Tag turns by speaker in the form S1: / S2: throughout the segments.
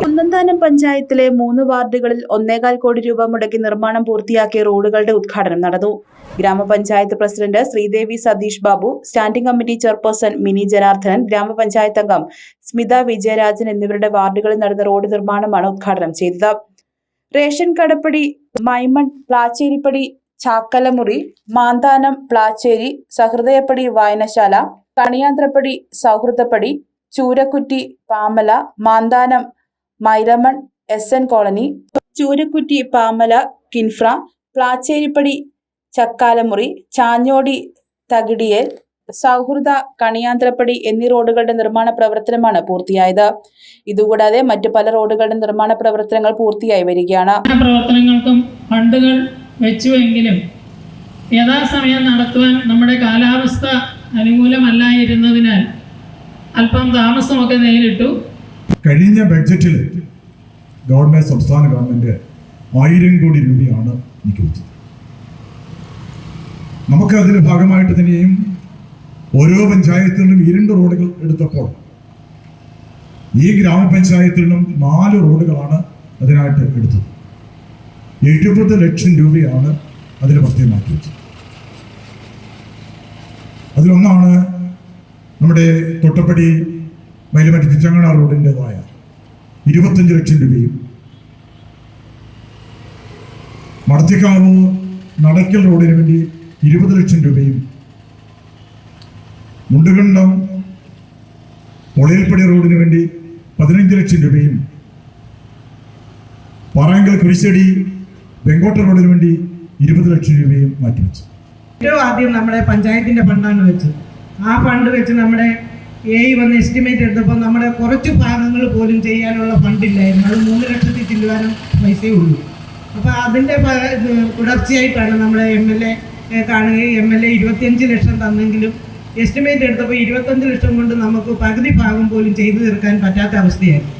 S1: Kunnanthanam പഞ്ചായത്തിലെ മൂന്ന് വാർഡുകളിൽ ഒന്നേകാൽ കോടി രൂപ മുടക്കി നിർമ്മാണം പൂർത്തിയാക്കിയ റോഡുകളുടെ ഉദ്ഘാടനം നടന്നു. ഗ്രാമപഞ്ചായത്ത് president Sreedevi Satheesh Babu standing committee chairperson Mini Janardhanan ഗ്രാമപഞ്ചായത്ത് അംഗം സ്മിത വിജയരാജൻ എന്നിവരുടെ വാർഡുകളിൽ നടന്ന റോഡ് നിർമ്മാണമാണ് ഉദ്ഘാടനം ചെയ്തത്. റേഷൻ കടപ്പടി മൈമൺ പ്ലാച്ചേരിപ്പടി ചാക്കലമുറി മാന്താനം പ്ലാച്ചേരി സഹൃദയപ്പടി വായനശാല Kaniyanthrappadi Sauhrudappadi Choorakkutty Pamala Manthanam Mylamon S N colony Choorakkutty Pamala Kinfra Placherippadi Chakkalamuri Chanjodi Thakidiyel Sauhruda Kaniyanthrappadi എന്നീ റോഡുകളുടെ നിർമ്മാണ പ്രവർത്തനമാണ് പൂർത്തിയായത്. ഇതുകൂടാതെ മറ്റു പല റോഡുകളുടെ നിർമ്മാണ പ്രവർത്തനങ്ങൾ പൂർത്തിയായി വരികയാണ്.
S2: പ്രവർത്തനങ്ങൾക്കും ഫണ്ടുകൾ വെച്ചുവെങ്കിലും യഥാസമയം നടത്തുവാൻ നമ്മുടെ കാലാവസ്ഥ അനുകൂലമല്ലായിരുന്നതിനാൽ അല്പം താമസമൊക്കെ നേരിട്ടു.
S3: കഴിഞ്ഞ ബഡ്ജറ്റിൽ ഗവൺമെന്റ് സംസ്ഥാന ഗവൺമെന്റ് ആയിരം കോടി രൂപയാണ് നീക്കിവെച്ചത് നമുക്ക് അതിന് ഭാഗമായിട്ട് തന്നെയും ഓരോ പഞ്ചായത്തിലും നിന്നും രണ്ട് റോഡുകൾ എടുത്തപ്പോൾ ഈ ഗ്രാമപഞ്ചായത്തിൽ നിന്നും നാല് റോഡുകളാണ് അതിനായിട്ട് എടുത്തത്. എഴുപത് ലക്ഷം രൂപയാണ് അതിന് പ്രത്യേകമാക്കി വെച്ചത്. അതിലൊന്നാണ് നമ്മുടെ തൊട്ടപ്പടി മൈലമറ്റ് ചിറ്റങ്ങണ റോഡിന്റെതായ. ഇരുപത്തഞ്ച് ലക്ഷം രൂപയും. മടത്തിക്കാവ് നടക്കൽ റോഡിന് വേണ്ടി ഇരുപത് ലക്ഷം രൂപയും. മുണ്ടുകണ്ടം പൊളയിൽപ്പടി റോഡിന് വേണ്ടി പതിനഞ്ച് ലക്ഷം രൂപയും. പാറാങ്കൽ കുരിശടി വെങ്കോട്ട റോഡിന് വേണ്ടി ഇരുപത് ലക്ഷം രൂപയും മാറ്റിവെച്ചു.
S4: ഏറ്റവും ആദ്യം നമ്മുടെ പഞ്ചായത്തിന്റെ ഫണ്ടാണ് വെച്ചത്. ആ ഫണ്ട് വെച്ച് നമ്മുടെ എ വന്ന് എസ്റ്റിമേറ്റ് എടുത്തപ്പോൾ നമ്മുടെ കുറച്ച് ഭാഗങ്ങൾ പോലും ചെയ്യാനുള്ള ഫണ്ടില്ലായിരുന്നു അത് മൂന്ന് ലക്ഷത്തി ചില്ലുവാനും പൈസയേ ഉള്ളൂ അപ്പോൾ അതിന്റെ തുടർച്ചയായിട്ടാണ് നമ്മുടെ എം എൽ എ കാണുകയും എം എൽ എ ഇരുപത്തിയഞ്ച് ലക്ഷം തന്നെങ്കിലും എസ്റ്റിമേറ്റ് എടുത്തപ്പോൾ ഇരുപത്തഞ്ച് ലക്ഷം കൊണ്ട് നമുക്ക് പകുതി ഭാഗം പോലും ചെയ്തു തീർക്കാൻ പറ്റാത്ത അവസ്ഥയായിരുന്നു.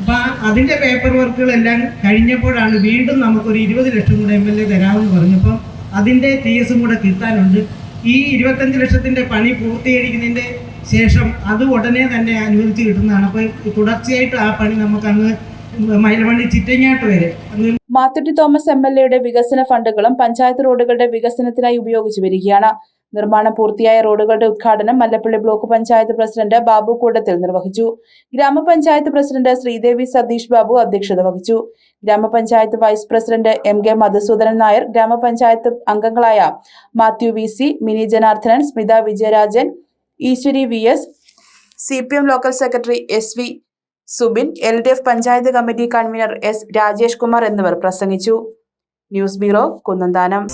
S4: അപ്പോൾ അതിന്റെ പേപ്പർ വർക്കുകളെല്ലാം കഴിഞ്ഞപ്പോഴാണ് വീണ്ടും നമുക്കൊരു ഇരുപത് ലക്ഷം കൂടെ എം എൽ എ തരാമെന്ന് പറഞ്ഞപ്പോൾ അതിന്റെ ടി എസും കൂടെ കിട്ടാനുണ്ട്. ഈ ഇരുപത്തഞ്ച് ലക്ഷത്തിന്റെ പണി പൂർത്തീകരിക്കുന്നതിന്റെ ശേഷം അത് ഉടനെ തന്നെ അനുവദിച്ച് കിട്ടുന്നതാണ്. അപ്പോൾ തുടർച്ചയായിട്ട് ആ പണി നമുക്ക് അങ്ങ് മൈലമണ്ണി ചിറ്റങ്ങാട്ട് വരെ
S1: മാത്തുട്ടി തോമസ് എം എൽ എയുടെ വികസന ഫണ്ടുകളും പഞ്ചായത്ത് റോഡുകളുടെ വികസനത്തിനായി ഉപയോഗിച്ചു വരികയാണ്. നിർമ്മാണം പൂർത്തിയായ റോഡുകളുടെ ഉദ്ഘാടനം മല്ലപ്പള്ളി ബ്ലോക്ക് പഞ്ചായത്ത് പ്രസിഡന്റ് ബാബു കൂടത്തിൽ നിർവഹിച്ചു. ഗ്രാമപഞ്ചായത്ത് പ്രസിഡന്റ് ശ്രീദേവി സതീഷ് ബാബു അധ്യക്ഷത വഹിച്ചു. ഗ്രാമപഞ്ചായത്ത് vice president M K Madhusoodanan Nair ഗ്രാമപഞ്ചായത്ത് അംഗങ്ങളായ Mathew V C Mini Janardhanan Smitha Vijayarajan Eswari V S C P M local secretary S V Subin L D F panchayat committee convener S Rajesh Kumar എന്നിവർ പ്രസംഗിച്ചു. News bureau Kunnanthanam.